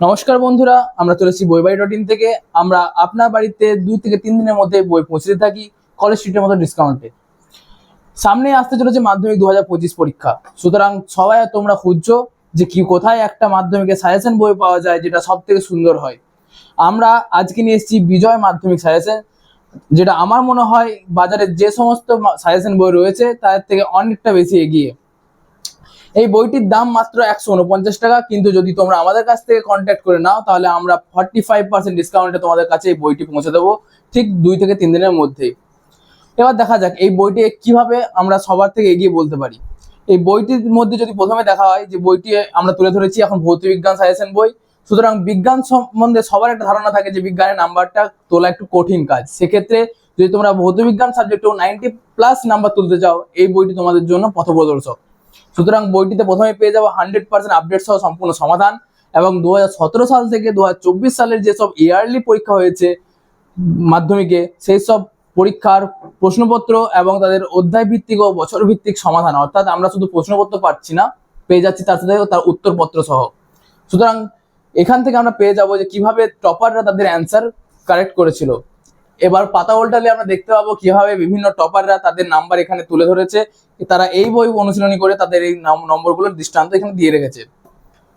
নমস্কার বন্ধুরা, আমরা চলেছি বইবাড়ি ডট ইন থেকে। আমরা আপনার বাড়িতে দুই থেকে তিন দিনের মধ্যে বই পৌঁছে থাকি কলেজ স্ট্রিটের মতো ডিসকাউন্টে সামনে আসতে চলেছে মাধ্যমিক দু হাজার পঁচিশ পরীক্ষা। সুতরাং সবাই তোমরা খুঁজছো যে কি, কোথায় একটা মাধ্যমিকের সাজেশন বই পাওয়া যায় যেটা সব থেকে সুন্দর হয়। আমরা আজকে নিয়ে এসেছি বিজয় মাধ্যমিক সাজেশন যেটা আমার মনে হয় বাজারে যে সমস্ত সাজেশন বই রয়েছে, তার থেকে অনেকটা বেশি এগিয়ে। এই বইটির দাম মাত্র একশো উনপঞ্চাশ টাকা, কিন্তু যদি তোমরা আমাদের কাছ থেকে কন্ট্যাক্ট করে নাও, তাহলে আমরা ফর্টি ফাইভ পার্সেন্ট ডিসকাউন্টে তোমাদের কাছে এই বইটি পৌঁছে দেবো, ঠিক দুই থেকে তিন দিনের মধ্যেই। এবার দেখা যাক, এই বইটি কীভাবে আমরা সবার থেকে এগিয়ে বলতে পারি। এই বইটির মধ্যে যদি প্রথমে দেখা হয় যে বইটি আমরা তুলে ধরেছি, এখন ভৌতবিজ্ঞান সাজেশন বই, সুতরাং বিজ্ঞান সম্বন্ধে সবার একটা ধারণা থাকে যে বিজ্ঞানের নাম্বারটা তোলা একটু কঠিন কাজ। সেক্ষেত্রে যদি তোমরা ভৌতবিজ্ঞান সাবজেক্টেও নাইনটি প্লাস নাম্বার তুলতে চাও, এই বইটি তোমাদের জন্য পথপ্রদর্শক। সুতরাং বইটিতে প্রথমে পেয়ে যাব হান্ড্রেড পার্সেন্ট আপডেট সহ সম্পূর্ণ সমাধান এবং দু হাজার সতেরো সাল থেকে দুহাজার চব্বিশ সালের যেসব ইয়ারলি পরীক্ষা হয়েছে মাধ্যমিকে সেই সব পরীক্ষার প্রশ্নপত্র এবং তাদের অধ্যায় ভিত্তিক ও বছর ভিত্তিক সমাধান, অর্থাৎ আমরা শুধু প্রশ্নপত্র পাচ্ছি না, পেয়ে যাচ্ছি তার সাথে তার উত্তরপত্র সহ। সুতরাং এখান থেকে আমরা পেয়ে যাব যে কীভাবে টপাররা তাদের অ্যান্সার কারেক্ট করেছিল। এবার পাতা উল্টালে আমরা দেখতে পাবো কীভাবে বিভিন্ন টপাররা তাদের নাম্বার এখানে তুলে ধরেছে। তারা এই বই অনুশীলনী করে তাদের এই নাম- নম্বরগুলোর দৃষ্টান্ত এখানে দিয়ে রেখেছে।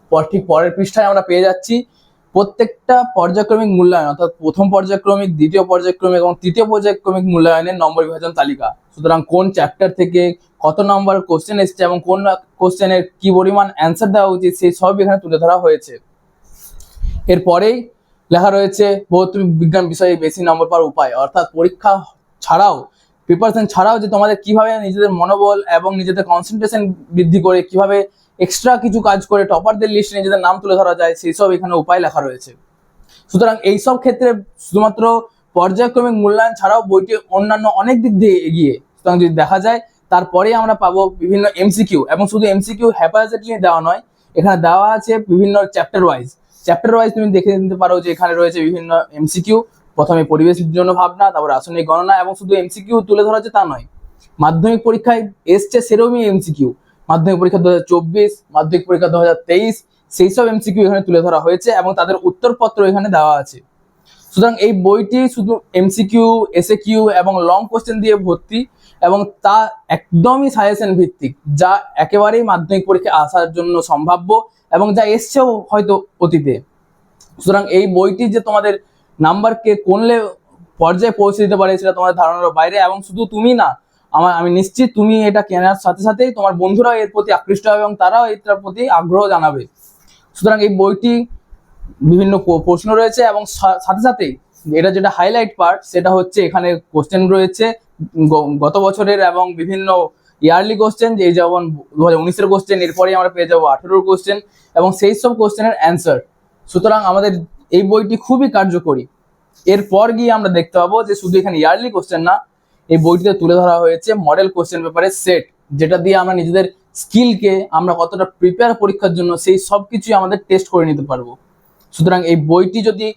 পর ঠিক পরের পৃষ্ঠায় আমরা পেয়ে যাচ্ছি প্রত্যেকটা পর্যায়ক্রমিক মূল্যায়ন, অর্থাৎ প্রথম পর্যায়ক্রমিক, দ্বিতীয় পর্যায়ক্রমিক এবং তৃতীয় পর্যায়ক্রমিক মূল্যায়নের নম্বর বিভাজন তালিকা। সুতরাং কোন চ্যাপ্টার থেকে কত নম্বর কোশ্চেন এসছে এবং কোন কোশ্চেনের কি পরিমাণ অ্যান্সার দেওয়া উচিত, সেই সব এখানে তুলে ধরা হয়েছে। এরপরেই লেখা রয়েছে ভৌত বিজ্ঞান বিষয়ে বেশি নম্বর পাওয়ার উপায়। অর্থাৎ পরীক্ষা ছাড়াও প্রিপারেশন ছাড়াও যে তোমাদের কীভাবে নিজেদের মনোবল এবং নিজেদের কনসেন্ট্রেশন বৃদ্ধি করে, কীভাবে এক্সট্রা কিছু কাজ করে টপারদের লিস্টে নিজেদের নাম তুলে ধরা যায় সেই সব এখানে উপায় লেখা রয়েছে। সুতরাং এই সব ক্ষেত্রে শুধুমাত্র পর্যায়ক্রমিক মূল্যায়ন ছাড়াও বইটি অন্যান্য অনেক দিক দিয়ে এগিয়ে। সুতরাং যদি দেখা যায় তারপরে আমরা পাবো বিভিন্ন এমসিকিউ এবং শুধু এমসিকিউ হ্যাপাজেটলি দেওয়া নয়, এখানে দেওয়া আছে বিভিন্ন চ্যাপ্টার ওয়াইজ চ্যাপ্টার ওয়াইজ তুমি দেখে নিতে পারো যে এখানে রয়েছে বিভিন্ন এমসিকিউ প্রথমে পরিবেশের জন্য ভাবনা, তারপর রাসায়নিক গণনা এবং শুধু এমসিকিউ তুলে ধরা হচ্ছে তা নয়। মাধ্যমিক পরীক্ষায় এসছে সেরকমই এমসিকিউ মাধ্যমিক পরীক্ষা দু হাজার চব্বিশ, মাধ্যমিক পরীক্ষা দু হাজার তেইশ, সেই সব এমসিকিউ এখানে তুলে ধরা হয়েছে এবং তাদের উত্তরপত্র এখানে দেওয়া আছে। সুতরাং এই বইটি শুধু এমসিকিউ এসএ কিউ এবং লং কোশ্চেন দিয়ে ভর্তি এবং তা একদমই সাজেশন ভিত্তিক, যা একেবারেই মাধ্যমিক পরীক্ষায় আসার জন্য সম্ভাব্য। এবং যা এসছেও হয়তো অতীতে। সুতরাং এই বইটি যে তোমাদের নাম্বারকে কোনলে পর্যায়ে পৌঁছে দিতে পারে সেটা তোমাদের ধারণার বাইরে এবং শুধু তুমি না, আমার, আমি নিশ্চিত তুমি এটা কেনার সাথে সাথেই তোমার বন্ধুরাও এর প্রতি আকৃষ্ট হবে এবং তারাও এটার প্রতি আগ্রহ জানাবে। সুতরাং এই বইটি বিভিন্ন প্রশ্ন রয়েছে এবং সাথে সাথেই এটা যেটা হাইলাইট পার্ট সেটা হচ্ছে এখানে কোশ্চেন রয়েছে গত বছরের এবং বিভিন্ন ইয়ারলি কোশ্চেন যে যেমন দু হাজার উনিশের কোশ্চেন এরপরে আমরা পেয়ে যাব আঠেরোর কোশ্চেন এবং সেই সব কোশ্চেনের অ্যান্সার সুতরাং আমাদের এই বইটি খুবই কার্যকরী। এরপর গিয়ে আমরা দেখতে পাবো যে শুধু এখানে ইয়ারলি কোশ্চেন না, এই বইটিতে তুলে ধরা হয়েছে মডেল কোশ্চেন পেপারের সেট যেটা দিয়ে আমরা নিজেদের স্কিলকে আমরা কতটা প্রিপেয়ার পরীক্ষার জন্য সেই সব কিছুই আমাদের টেস্ট করে নিতে পারব। সুতরাং এই বইটি যদি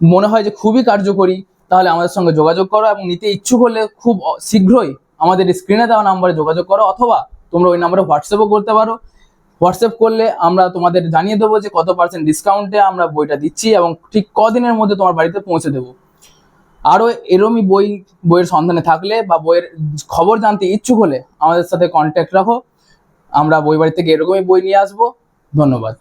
মনে হয় যে খুবই কার্যকরী, তাহলে আমাদের সঙ্গে যোগাযোগ করো এবং নিতে ইচ্ছুক হলে খুব শীঘ্রই আমাদের স্ক্রিনে দেওয়া নাম্বারে যোগাযোগ করো অথবা তোমরা ওই নাম্বারে হোয়াটসঅ্যাপও করতে পারো। হোয়াটসঅ্যাপ করলে আমরা তোমাদের জানিয়ে দেবো যে কত পার্সেন্ট ডিসকাউন্টে আমরা বইটা দিচ্ছি এবং ঠিক কদিনের মধ্যে তোমার বাড়িতে পৌঁছে দেবো। আরও এরমই বই, বইয়ের সন্ধানে থাকলে বা বইয়ের খবর জানতে ইচ্ছুক হলে আমাদের সাথে কন্ট্যাক্ট রাখো। আমরা বই বাড়ি থেকে এরকমই বই নিয়ে আসব। ধন্যবাদ।